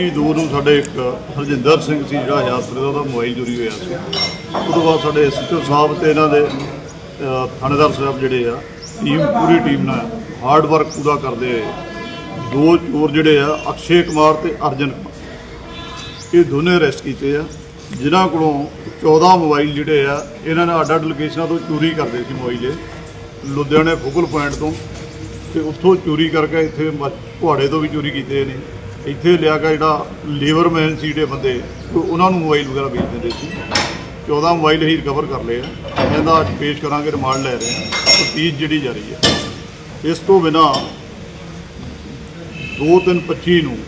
ਇਹ ਦੋ ਨੂੰ ਸਾਡੇ ਇੱਕ ਹਰਜਿੰਦਰ ਸਿੰਘ ਸੀ ਜਿਹੜਾ ਹਜ਼ਾਰਪੁਰ ਦਾ ਉਹਦਾ ਮੋਬਾਈਲ ਚੋਰੀ ਹੋਇਆ ਸੀ। ਉਸ ਤੋਂ ਬਾਅਦ ਸਾਡੇ ਐਸਐਚਓ ਸਾਹਿਬ ਤੇ ਇਹਨਾਂ ਦੇ ਅ, ਥਾਣੇਦਾਰ ਸਾਹਿਬ ਜਿਹੜੇ ਆ ਟੀਮ ਪੂਰੀ ਟੀਮ ਨਾਲ ਹਾਰਡ ਵਰਕ ਪੂਰਾ ਕਰਦੇ ਹੋਏ ਦੋ ਚੋਰ ਜਿਹੜੇ ਆ ਅਕਸ਼ੇ ਕੁਮਾਰ ਤੇ ਅਰਜਨ ਕੁਮਾਰ। ਇਹ ਦੋਨੇ ਅਰੈਸਟ ਕੀਤੇ ਆ। ਜਿਨ੍ਹਾਂ ਕੋਲੋਂ 14 ਮੋਬਾਈਲ ਜਿਹੜੇ ਆ ਇਹਨਾਂ ਨੇ ਅੱਡ-ਅੱਡ ਲੋਕੇਸ਼ਨਾਂ ਤੋਂ ਚੋਰੀ ਕਰਦੇ ਸੀ ਮੋਬਾਈਲ ਇਹ। ਲੁਧਿਆਣੇ ਫੋਕਲ ਪੁਆਇੰਟ ਤੋਂ ਤੇ ਉੱਥੋਂ ਚੋਰੀ ਕਰਕੇ ਇੱਥੇ ਮ- ਕੁਹਾੜੇ ਤੋਂ ਵੀ ਚੋਰੀ ਕੀਤੇ ਨੇ ਇੱਥੇ ਲਿਆ ਕੇ ਜਿਹੜਾ ਲੇਬਰਮੈਨ ਸੀ ਜਿਹੜੇ ਬੰਦੇ ਉਹਨਾਂ ਨੂੰ ਮੋਬਾਈਲ ਵਗੈਰਾ ਵੇਚ ਦਿੰਦੇ ਸੀ। 14 ਮੋਬਾਈਲ ਹੀ ਰਿਕਵਰ ਕਰ ਲਏ ਆ। ਇਹਦਾ ਅੱਜ ਪੇਸ਼ ਕਰਾਂਗੇ, ਰਿਮਾਂਡ ਲੈ ਰਹੇ ਆ। ਤਫਤੀਸ਼ ਜਿਹੜੀ ਜਾਰੀ ਹੈ। ਇਸ ਤੋਂ ਬਿਨਾ 2325 ਨੂੰ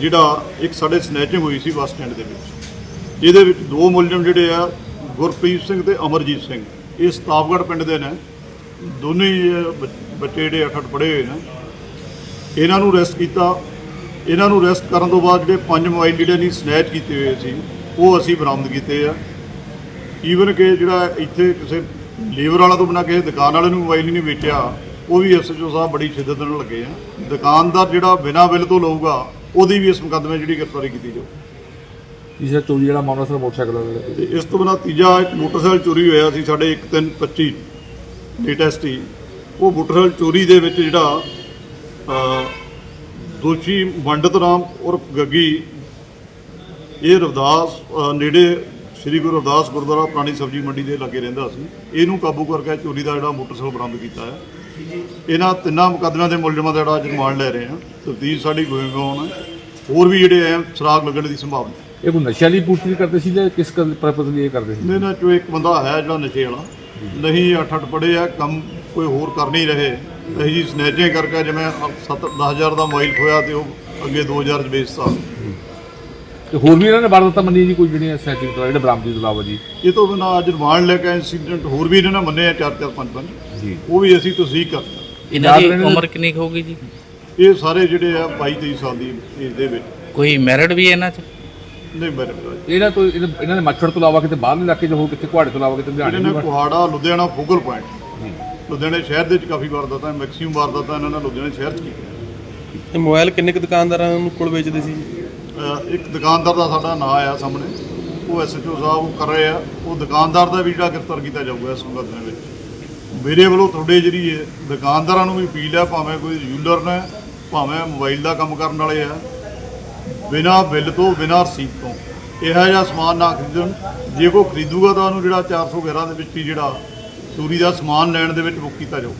ਜਿਹੜਾ ਇੱਕ ਸਾਡੇ ਸਨੈਚਿੰਗ ਹੋਈ ਸੀ ਬੱਸ ਸਟੈਂਡ ਦੇ ਵਿੱਚ। ਇਹਦੇ ਵਿੱਚ ਦੋ ਮੁਲਜ਼ਮ ਜਿਹੜੇ ਆ, ਗੁਰਪ੍ਰੀਤ ਸਿੰਘ ਤੇ ਅਮਰਜੀਤ ਸਿੰਘ। ਇਹ ਸਤਾਬਗੜ੍ਹ ਪਿੰਡ ਦੇ ਨੇ। ਦੋਨੇ ਹੀ ਬੱਚੇ ਜਿਹੜੇ ਅਖੜ ਪੜ੍ਹੇ ਹੋਏ ਨੇ। ਇਹਨਾਂ ਨੂੰ ਅਰੈਸਟ ਕੀਤਾ। ਇਹਨਾਂ ਨੂੰ ਅਰੈਸਟ ਕਰਨ ਤੋਂ ਬਾਅਦ ਜਿਹੜੇ ਪੰਜ ਮੋਬਾਈਲ ਜਿਹੜੇ ਨਹੀਂ ਸਨੈਚ ਕੀਤੇ ਹੋਏ ਸੀ ਉਹ ਅਸੀਂ ਬਰਾਮਦ ਕੀਤੇ ਆ। ਈਵਨ ਕਿ ਜਿਹੜਾ ਇੱਥੇ ਕਿਸੇ ਲੇਬਰ ਵਾਲਾ ਤੋਂ ਬਿਨਾਂ ਕਿਸੇ ਦੁਕਾਨ ਵਾਲੇ ਨੂੰ ਮੋਬਾਈਲ ਨਹੀਂ ਵੇਚਿਆ ਉਹ ਵੀ ਐਸਐਚਓ ਸਾਹਿਬ ਬੜੀ ਸ਼ਿੱਦਤ ਨਾਲ ਲੱਗੇ ਆ। ਦੁਕਾਨਦਾਰ ਜਿਹੜਾ ਬਿਨਾਂ ਬਿੱਲ ਤੋਂ ਲਊਗਾ ਉਹਦੀ ਵੀ ਇਸ ਮੁਕੱਦਮੇ ਜਿਹੜੀ ਗ੍ਰਿਫਤਾਰੀ ਕੀਤੀ ਜਾਊ। ਤੀਸਰਾ ਚੋਰੀ ਜਿਹੜਾ ਮਾਮਲਾ ਸਰ ਮੋਟਰਸਾਈਕਲ ਦਾ ਤੇ ਇਸ ਤੋਂ ਬਿਨਾਂ ਤੀਜਾ ਇੱਕ ਮੋਟਰਸਾਈਕਲ ਚੋਰੀ ਹੋਇਆ ਸੀ ਸਾਡੇ 1325 ਲੇਟੈਸਟ ਹੀ। ਉਹ ਮੋਟਰਸਾਈਕਲ ਚੋਰੀ ਦੇ ਵਿੱਚ ਜਿਹੜਾ ਦੋਸ਼ੀ ਮੰਡਤ ਰਾਮ ਉਰਫ ਗੱਗੀ ਇਹ ਰਵਿਦਾਸ ਨੇੜੇ ਸ੍ਰੀ ਗੁਰੂ ਰਵਿਦਾਸ ਗੁਰਦੁਆਰਾ ਪੁਰਾਣੀ ਸਬਜ਼ੀ ਮੰਡੀ ਦੇ ਲਾਗੇ ਰਹਿੰਦਾ ਸੀ। ਇਹਨੂੰ ਕਾਬੂ ਕਰਕੇ ਚੋਰੀ ਦਾ ਜਿਹੜਾ ਮੋਟਰਸਾਈਕਲ ਬਰਾਮਦ ਕੀਤਾ ਹੈ। ਇਹਨਾਂ ਤਿੰਨਾਂ ਮੁਕੱਦਮਿਆਂ ਦੇ ਮੁਲਜ਼ਮਾਂ ਦਾ ਜਿਹੜਾ ਅੱਜ ਰਿਮਾਂਡ ਲੈ ਰਹੇ ਹਾਂ। ਤਫਤੀਸ਼ ਸਾਡੀ ਗੋਇੰਗ ਔਨ ਹੈ। ਹੋਰ ਵੀ ਜਿਹੜੇ ਐ ਸੁਰਾਗ ਲੱਗਣ ਦੀ ਸੰਭਾਵਨਾ ਇਹ ਕੋਈ ਨਸ਼ਿਆਂ ਦੀ ਪੂਰਤੀ ਕਰਦੇ ਸੀ ਜਾਂ ਕਿਸ ਪਰਪਸ ਲਈ ਇਹ ਕਰਦੇ ਸੀ? ਨੇ ਨਾ ਚੋ ਇੱਕ ਬੰਦਾ ਹੈ ਜਿਹੜਾ ਨਸ਼ੇ ਵਾਲਾ। ਨਹੀਂ ਅੱਠ ਅੱਠ ਪੜੇ ਆ ਕੰਮ ਕੋਈ ਹੋਰ ਕਰ ਨਹੀਂ ਰਹੇ। ਅਸੀਂ ਜੀ ਸਨੈਚਿੰਗ ਕਰਕੇ ਜਿਵੇਂ 7 10000 ਦਾ ਮੋਬਾਈਲ ਖੋਇਆ ਤੇ ਉਹ ਅੱਗੇ 2000 ਚ ਵੇਚਤਾ। ਤੇ ਹੋਰ ਵੀ ਇਹਨਾਂ ਨੇ ਵਾਰਦਾਤਾਂ ਮੰਨੀ ਜੀ ਕੋਈ ਜਿਹੜੀਆਂ ਸੈਟਿੰਗ ਤੋਂ ਜਿਹੜੇ ਬਰਾਮਦੀ ਤੋਂ ਇਲਾਵਾ ਜੀ? ਇਹ ਤੋਂ ਬਿਨਾਂ ਅੱਜ ਰਿਮਾਂਡ ਲੈ ਕੇ ਇੰਸੀਡੈਂਟ ਹੋਰ ਵੀ ਇਹਨਾਂ ਨੇ ਮੰਨੇ ਆ 4 4 5 5 ਜੀ। ਉਹ ਵੀ ਅਸੀਂ ਤਸਦੀਕ ਕਰਦੇ ਇਹਨਾਂ ਦੀ ਉਮਰ ਕਿੰਨੀ ਕੁ ਹੋਊਗੀ ਜੀ। ਇਹ ਸਾਰੇ ਜਿਹੜੇ ਆ 22 23 ਸਾਲ ਦੀ ਏਜ ਦੇ ਵਿੱਚ। ਕੋਈ ਮੈਰਿਡ ਵੀ ਹੈ ਇਹਨਾਂ 'ਚ? ਨਹੀਂ ਮੇਰੇ ਭਰਾ ਜੀ। ਇਹਨਾਂ ਤੋਂ ਇਹਨਾਂ ਨੇ ਮੱਛੜ ਤੋਂ ਇਲਾਵਾ ਕਿਤੇ ਬਾਹਰਲੇ ਇਲਾਕੇ 'ਚ ਹੋਰ ਕਿਤੇ ਕੁਹਾੜੇ ਤੋਂ ਇਲਾਵਾ ਕਿਤੇ ਲੁਧਿਆਣੇ ਕੁਹਾੜਾ ਲੁਧਿਆਣਾ ਫੋਕਲ ਪੁਆਇੰਟ ਲੁਧਿਆਣੇ ਸ਼ਹਿਰ ਦੇ ਵਿੱਚ ਕਾਫੀ ਵਾਰਦਾਤਾਂ ਮੈਕਸਿਮਮ ਵਾਰਦਾਤਾਂ ਇਹਨਾਂ ਨੇ ਲੁਧਿਆਣੇ ਸ਼ਹਿਰ 'ਚ ਕੀਤੀਆਂ। ਇਹ ਮੋਬਾਈਲ ਕਿੰਨੇ ਕੁ ਦੁਕਾਨਦਾਰਾਂ ਨੂੰ ਕੋਲ ਵੇਚਦੇ ਸੀ? ਅਹ ਇੱਕ ਦੁਕਾਨਦਾਰ ਦਾ ਸਾਡਾ ਨਾਂ ਆਇਆ ਸਾਹਮਣੇ ਉਹ ਐਸਐਚਓ ਸਾਹਿਬ ਕਰ ਰਹੇ ਆ ਉਹ ਦੁਕਾਨਦਾਰ ਦਾ ਵੀ ਜਿਹੜਾ ਗ੍ਰਿਫਤਾਰ ਕੀਤਾ ਜਾਊਗਾ ਇਸ ਮੁਕੱਦਮੇ ਵਿੱਚ। ਮੇਰੇ ਵੱਲੋਂ ਤੁਹਾਡੇ ਜਿਹੜੀ ਹੈ ਦੁਕਾਨਦਾਰਾਂ ਨੂੰ ਵੀ ਅਪੀਲ ਹੈ ਭਾਵੇਂ ਕੋਈ ਯੂਲਰ ਨੇ ਭਾਵੇਂ ਮੋਬਾਈਲ ਦਾ ਕੰਮ ਕਰਨ ਵਾਲੇ ਆ ਬਿਨਾਂ ਬਿੱਲ ਤੋਂ ਬਿਨਾਂ ਰਸੀਦ ਤੋਂ ਇਹੋ ਜਿਹਾ ਸਮਾਨ ਨਾ ਖਰੀਦਣ। ਜੇ ਕੋਈ ਖਰੀਦੂਗਾ ਤਾਂ ਉਹਨੂੰ ਜਿਹੜਾ 411 ਦੇ ਵਿੱਚ ਹੀ ਜਿਹੜਾ ਚੋਰੀ ਦਾ ਸਮਾਨ ਲੈਣ ਦੇ ਵਿੱਚ ਬੁੱਕ ਕੀਤਾ ਜਾਊ।